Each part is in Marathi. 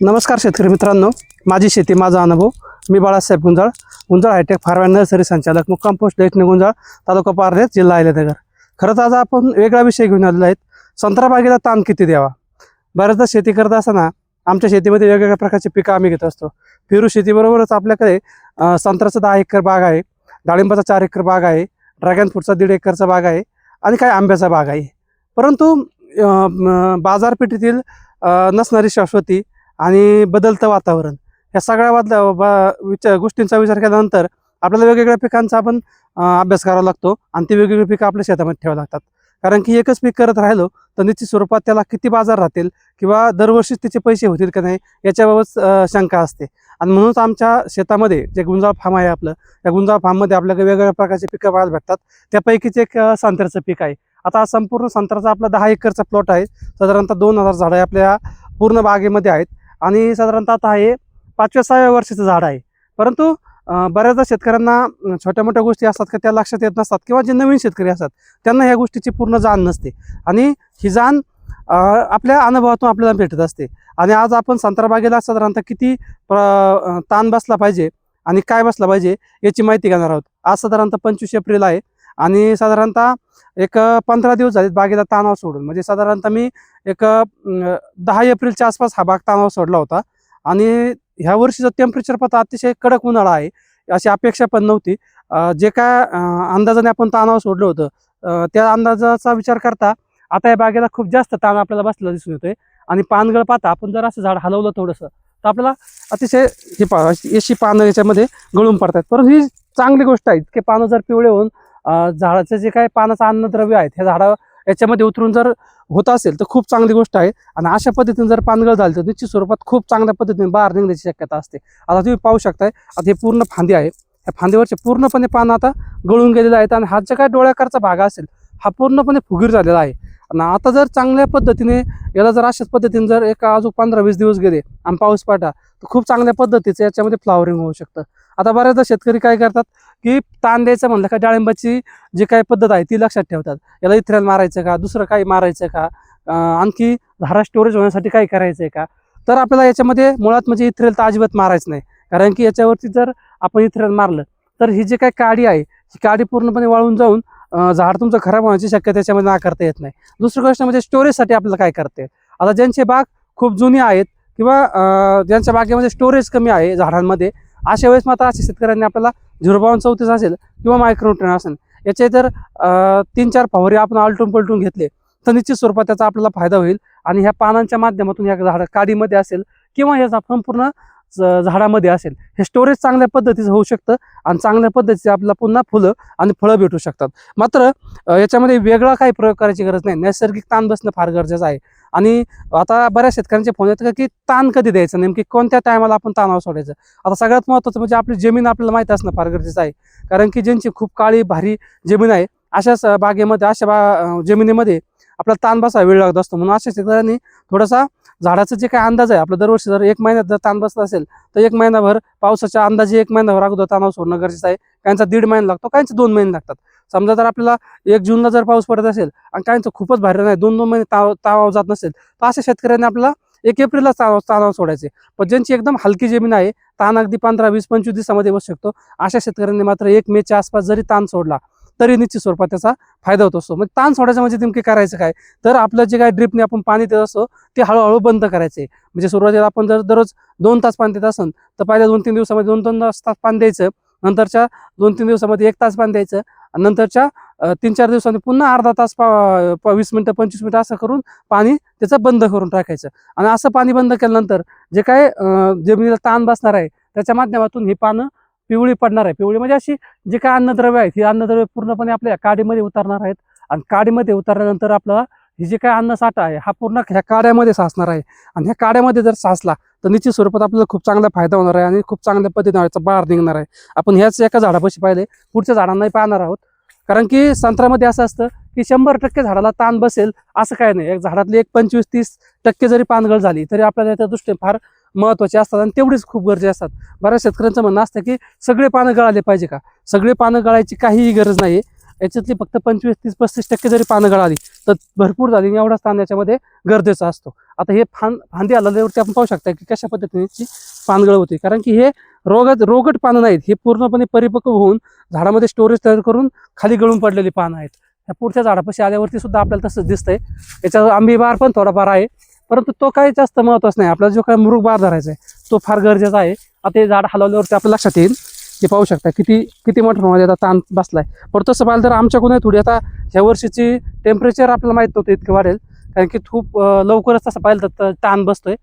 नमस्कार शेतकरी मित्रांनो. माझी शेती माझा अनुभव. मी Balasaheb Gunjal. Gunjal hi tech farm and nursery संचालक. मुक्काम पोस्ट दैठणे गुंजाळ तालुका पारनेर जिल्हा अहिल्यानगर. खरंच आज आपण वेगळा विषय घेऊन आलेला आहेत. संत्रा बागेला ताण किती द्यावा? बऱ्याचदा शेती करत असताना आमच्या शेतीमध्ये वेगवेगळ्या प्रकारचे पिकं आम्ही घेत असतो. फिरू शेतीबरोबरच आपल्याकडे संत्र्याचा दहा एकर बाग आहे. डाळिंबाचा चार एकर बाग आहे. ड्रॅगन फ्रूटचा दीड एकरचा बाग आहे. आणि काही आंब्याचा बाग आहे. परंतु बाजारपेठेतील नसणारी शाश्वती आणि बदलतं वातावरण. या सगळ्या बदला बा- विचार गोष्टींचा विचार केल्यानंतर आपल्याला वेगवेगळ्या पिकांचा आपण अभ्यास करावा लागतो आणि ती वेगवेगळी पिकं आपल्या शेतामध्ये ठेवावी लागतात. कारण की एकच पीक करत राहिलो तर निश्चित स्वरूपात त्याला किती बाजार राहतील किंवा दरवर्षी त्याचे पैसे होतील का नाही याच्याबाबत शंका असते. आणि म्हणूनच आमच्या शेतामध्ये जे गुंजाळ फार्म आहे आपलं त्या गुंजाळ फार्ममध्ये आपल्याकडे वेगवेगळ्या प्रकारचे पिकं पाहायला भेटतात. त्यापैकीच एक संत्र्याचं पीक आहे. आता संपूर्ण संत्र्याचा आपला दहा एकरचा प्लॉट आहे. साधारणतः दोन हजार झाडं आपल्या पूर्ण बागेमध्ये आहेत. आणि साधारणतः आता हे पाचव्या सहाव्या वर्षाचं झाड आहे. परंतु बऱ्याचदा शेतकऱ्यांना छोट्या मोठ्या गोष्टी असतात का त्या लक्षात येत नसतात किंवा जे नवीन शेतकरी असतात त्यांना ह्या गोष्टीची पूर्ण जाण नसते. आणि ही जाण आपल्या अनुभवातून आपल्याला भेटत असते. आणि आज आपण संत्राबागेला साधारणतः किती प्र- ताण बसला पाहिजे आणि काय बसला पाहिजे याची माहिती घेणार आहोत. आज साधारणतः पंचवीस एप्रिल आहे. आणि साधारणतः एक पंधरा दिवस झालेत बागेला ताणाव सोडून. म्हणजे साधारणतः मी एक दहा एप्रिलच्या आसपास हा बाग तणाव सोडला होता. आणि ह्या वर्षीचं टेम्परेचर पण अतिशय कडक उन्हाळा आहे अशी अपेक्षा पण नव्हती. जे काय अंदाजाने आपण तणाव सोडलं होतं त्या अंदाजाचा विचार करता आता या बागेला खूप जास्त ताण आपल्याला बसलेला दिसून येतोय. आणि पानगळ पाहता आपण जर असं झाड हलवलं थोडंसं तर आपल्याला अतिशय हे पा अशी पानं याच्यामध्ये गळून पडतात परंतु ही चांगली गोष्ट आहे की पानं जर पिवळे होऊन झाडाचं जे काही पानाचं अन्नद्रव्य आहेत हे झाडा याच्यामध्ये उतरून जर होत असेल तर खूप चांगली गोष्ट आहे. आणि अशा पद्धतीने जर पानगळ झाली तर निश्चित स्वरूपात खूप चांगल्या पद्धतीने बाहेर निघण्याची शक्यता असते. आता तुम्ही पाहू शकताय आता हे पूर्ण फांदी आहे. या फांदीवरचे पूर्णपणे पानं आता गळून गेलेले आहेत आणि हा जे काय डोळ्याकरचा भाग असेल हा पूर्णपणे फुगीर झालेला आहे. आणि आता जर चांगल्या पद्धतीने याला जर अशाच पद्धतीने जर एक अजून पंधरा वीस दिवस गेले आणि पाऊस पाठा तर खूप चांगल्या पद्धतीचं याच्यामध्ये फ्लावरिंग होऊ शकतं. आता बऱ्याचदा शेतकरी काय करतात की ताण द्यायचं म्हणलं का डाळिंबाची जी काही पद्धत आहे ती लक्षात ठेवतात. याला इथ्रेल मारायचं का? दुसरं काही मारायचं का? आणखी धारा स्टोरेज होण्यासाठी काय करायचं आहे का? तर आपल्याला याच्यामध्ये मुळात म्हणजे इथ्रेल तर अजिबात मारायचं नाही. कारण की याच्यावरती जर आपण इथ्रेल मारलं तर ही जी काही काडी आहे ही काडी पूर्णपणे वाळून जाऊन झाड तुमचं खराब होण्याची शक्यता याच्यामध्ये नाकारता येत नाही. दुसरी गोष्ट म्हणजे स्टोरेजसाठी आपल्याला काय करते आता ज्यांचे बाग खूप जुनी आहेत किंवा ज्यांच्या बागेमध्ये स्टोरेज कमी आहे झाडांमध्ये अशा वेळेस मात्र अशा शेतकऱ्यांनी आपल्याला झिरो चौतीस असेल किंवा मायक्रोन्युट्रेन असेल. याचे जर तीन चार फवारे आपण आलटून पलटून घेतले तर निश्चित स्वरूपात त्याचा आपल्याला फायदा होईल. आणि ह्या पानांच्या माध्यमातून या झाड काडीमध्ये असेल किंवा ह्या संपूर्ण झाडामध्ये असेल. हे स्टोरेज चांगल्या पद्धतीचं होऊ शकतं आणि चांगल्या पद्धतीचे आपल्याला पुन्हा फुलं आणि फळं भेटू शकतात. मात्र याच्यामध्ये वेगळा काही प्रयोग करायची गरज नाही. नैसर्गिक ताण बसणं फार गरजेचं आहे. आणि आता बऱ्याच शेतकऱ्यांचे फोन येतात की ताण कधी द्यायचं? नेमकी कोणत्या टायमाला आपण ताणावर सोडायचं? आता सगळ्यात महत्त्वाचं म्हणजे आपली जमीन आपल्याला माहीत असणं फार गरजेचं आहे. कारण की ज्यांची खूप काळी भारी जमीन आहे अशाच बागेमध्ये अशा बा जमिनीमध्ये आपला ताण बसा वेळ लागत असतो. म्हणून अशा शेतकऱ्यांनी थोडासा झाडाचं जे काही अंदाज आहे आपलं दरवर्षी जर एक महिन्यात जर ताण बसला असेल तर एक महिनाभर पावसाच्या अंदाजे एक महिनाभर अगोदर ताणावर सोडणं गरजेचं आहे. काहींचा दीड महिना लागतो काहींचे दोन महिने लागतात. समजा जर आपल्याला एक जूनला जर पाऊस पडत असेल आणि काहींचं खूपच भारी नाही दोन दोन महिने ताव तावाव जात नसेल तर अशा शेतकऱ्यांनी आपल्याला एक एप्रिलला ताव ताणावर सोडायचे. पण ज्यांची एकदम हलकी जमीन आहे ताण अगदी पंधरा वीस पंचवीस दिवसामध्ये बसू शकतो. अशा शेतकऱ्यांनी मात्र एक मेच्या आसपास जरी ताण सोडला तरी निश्चित स्वरूपात त्याचा फायदा होत असतो. म्हणजे ताण सोडायचं म्हणजे नेमके करायचं काय? तर आपलं जे काय ड्रिपने आपण पाणी देत असतो ते हळूहळू बंद करायचे. म्हणजे सुरुवातीला आपण जर दररोज दोन तास पाणी देत असेल तर पहिल्या दोन तीन दिवसामध्ये दोन दोन तास पाणी द्यायचं नंतरच्या दोन तीन दिवसामध्ये एक तास पाणी द्यायचं आणि नंतरच्या तीन चार दिवसांनी पुन्हा अर्धा तास पा प- वीस मिनटं पंचवीस मिनटं असं करून पाणी त्याचं बंद करून टाकायचं. आणि असं पाणी बंद केल्यानंतर जे काय जमिनीला ताण बसणार आहे त्याच्या माध्यमातून ही पानं पिवळी पडणार आहे. पिवळी म्हणजे अशी जे काय अन्नद्रव्य आहेत ही अन्नद्रव्य पूर्णपणे आपल्या काडीमध्ये उतरणार आहेत आणि काडीमध्ये उतरल्यानंतर आपल्याला ही जे काय अन्नसाठा आहे हा पूर्ण ह्या काड्यामध्ये साचणार आहे. आणि ह्या काड्यामध्ये जर साचला तर निश्चित स्वरूपात आपल्याला खूप चांगला फायदा होणार आहे आणि खूप चांगल्या पद्धतीने याचा बाहेर निघणार आहे. आपण ह्याच एका झाडापाशी पाहिले पुढच्या झाडांनाही पाहणार आहोत. कारण की संत्र्यामध्ये असं असतं की शंभर टक्के झाडाला ताण बसेल असं काय नाही. एक झाडातली एक पंचवीस तीस टक्के जरी पानगळ झाली तरी आपल्याला त्या दृष्टीने फार महत्त्वाचे असतात आणि तेवढीच खूप गरजे असतात. बऱ्याच शेतकऱ्यांचं म्हणणं असतं की सगळे पानं गळाले पाहिजे का? सगळे पानं गळायची काहीही गरज नाही याच्यातली फक्त पंचवीस तीस पस्तीस टक्के जरी पानं गळाली तर भरपूर झाली एवढाच ताण याच्यामध्ये गरजेचा असतो. आता हे फान फांदी आल्यावरती आपण पाहू शकता की कशा पद्धतीने पानगळ होते. कारण की हे रोगात रोगट पानं नाहीत. हे पूर्णपणे परिपक्व होऊन झाडामध्ये स्टोरेज तयार करून खाली गळून पडलेली पानं आहेत. ह्या पुढच्या झाडापाशी आल्यावरती सुद्धा आपल्याला तसंच दिसतंय. याचा आंबी बार पण थोडाफार आहे. परंतु तो काही जास्त महत्त्वाचा नाही. आपल्याला जो काही मृग बार धरायचा आहे तो फार गरजेचा आहे. आता हे झाड हलवल्यावरती आपल्या लक्षात येईल. हे पाहू शकता किती किती मोठ्या प्रमाणात आता ताण बसला आहे पण तसं पाहिलं तर आमच्याकडून थोडी आता ह्या वर्षीची टेम्परेचर आपल्याला माहीत नव्हतं इतकं वाढेल. कारण की खूप लवकरच तसं पाहिलं तर ताण बसतोय.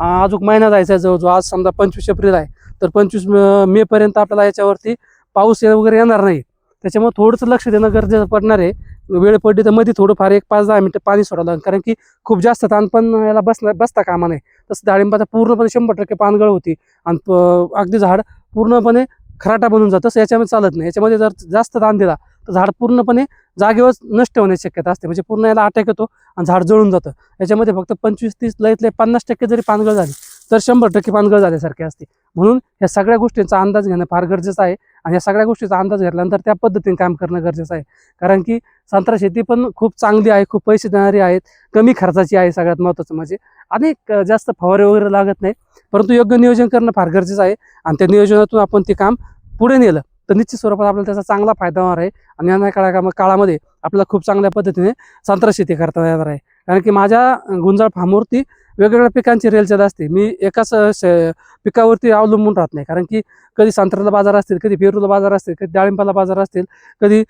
अजून महिना जायचा आहे जवळजवळ. आज समजा पंचवीस एप्रिल आहे. तर पंचवीस मे पर्यंत आपल्याला याच्यावरती पाऊस वगैरे येणार नाही. त्याच्यामुळे थोडंसं लक्ष देणं गरजेचं पडणार आहे. वेळ पडली तर मध्ये थोडंफार एक पाच दहा मिनटं पाणी सोडावं लागेल. कारण की खूप जास्त ताण पण याला बसणार बसता कामा नाही तसं डाळिंबाचा पूर्णपणे शंभर टक्के पानगळ होती. आणि प- अगदी झाड पूर्णपणे खराटा बनून जातं. तसं याच्यामध्ये चालत नाही. याच्यामध्ये जर जास्त ताण दिला तर झाड पूर्णपणे जागेवर नष्ट होण्याची शक्यता असते. म्हणजे पूर्ण याला अटॅक येतो आणि झाड जळून जातं. याच्यामध्ये फक्त पंचवीस तीस लयतले पन्नास टक्के जरी पानगळ झाली तर शंभर टक्के पानगळ झाल्यासारखे असते. म्हणून या सगळ्या गोष्टींचा अंदाज घेणं फार गरजेचं आहे. आणि या सगळ्या गोष्टीचा अंदाज घेतल्यानंतर त्या पद्धतीने काम करणं गरजेचं आहे. कारण की संत्रा शेती पण खूप चांगली आहे खूप पैसे देणारी आहेत कमी खर्चाची आहे सगळ्यात महत्त्वाचं म्हणजे. अनेक जास्त फवारे वगैरे लागत नाही परंतु योग्य नियोजन करणं फार गरजेचं आहे. आणि त्या नियोजनातून आपण ते काम पुढे नेलं तर निश्चित स्वरूपात आपल्याला त्याचा चांगला फायदा होणार आहे. आणि या काळा काळामध्ये आपल्याला खूप चांगल्या पद्धतीने संत्रा शेती करता येणार आहे. कारण की माझ्या गुंजाळ फार्मवरती वेगवेगळ्या पिकांची रेलचेद असते. मी एकाच श- पिकावरती अवलंबून राहत नाही. कारण की कधी संत्र्याला बाजार असतील कधी पेरूला बाजार असतील कधी डाळिंबाला बाजार असतील कधी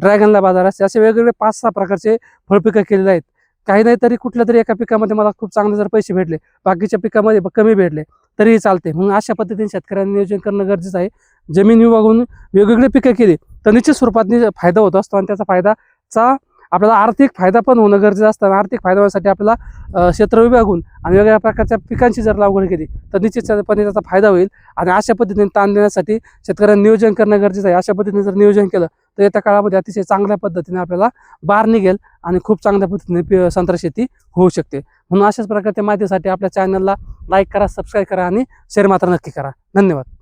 ड्रॅगनला बाजार असतील असे वेगवेगळे पाच सहा प्रकारचे फळपिकं केलेले आहेत. काही नाही तरी कुठल्या तरी एका पिकामध्ये मला खूप चांगले जर पैसे भेटले बाकीच्या पिकामध्ये कमी भेटले तरीही चालते. म्हणून अशा पद्धतीने शेतकऱ्यांनी नियोजन करणं गरजेचं आहे. जमीन विभागून वेगवेगळे पिकं केली तर निश्चित स्वरूपात फायदा होत असतो आणि त्याचा फायदाचा आपल्याला आर्थिक फायदा पण होणं गरजेचं असतं आणि आर्थिक फायदा होण्यासाठी आपल्याला क्षेत्र विभागून आणि वेगवेगळ्या प्रकारच्या पिकांची जर लागवड केली तर निश्चितपणे त्याचा फायदा होईल. आणि अशा पद्धतीने ताण देण्यासाठी शेतकऱ्यांनी नियोजन करणं गरजेचं आहे. अशा पद्धतीने जर नियोजन केलं तर येत्या काळामध्ये अतिशय चांगल्या पद्धतीने आपल्याला बार निघेल आणि खूप चांगल्या पद्धतीने संत्रा शेती होऊ शकते. म्हणून अशाच प्रकारच्या माहितीसाठी आपल्या चॅनलला लाईक करा सबस्क्राईब करा आणि शेअर मात्र नक्की करा. धन्यवाद.